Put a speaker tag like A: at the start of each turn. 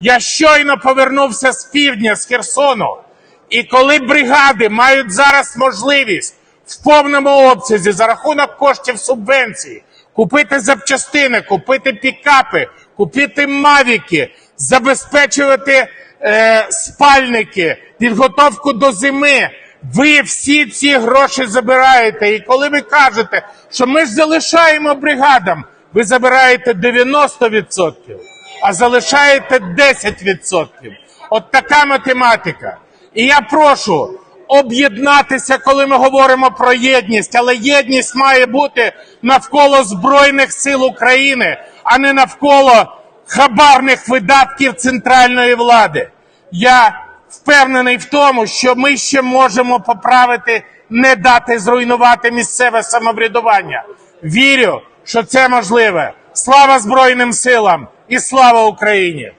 A: Я щойно повернувся з півдня, з Херсону. І коли бригади мають зараз можливість в повному обсязі за рахунок коштів субвенції купити запчастини, купити пікапи, купити мавіки, забезпечувати е, спальники, підготовку до зими. Ви всі ці гроші забираєте. І коли ви кажете, що ми ж залишаємо бригадам, ви забираєте 90%, а залишаєте 10%. От така математика. І я прошу об'єднатися, коли ми говоримо про єдність, але єдність має бути навколо Збройних сил України, а не навколо хабарних видатків центральної влади. Я впевнений в тому, що ми ще можемо поправити, не дати зруйнувати місцеве самоврядування. Вірю, що це можливе. Слава Збройним силам і слава Україні!